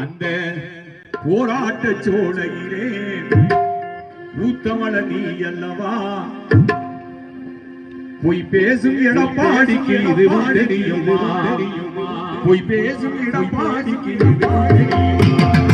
அந்த போராட்ட சோலையிலே ஊத்தமல நீ அல்லவா பொய் பேசும் எடப்பாடிக்கு இது தெரியுமா பொய் பேசும் எடப்பாடிக்கு இது தெரியுமா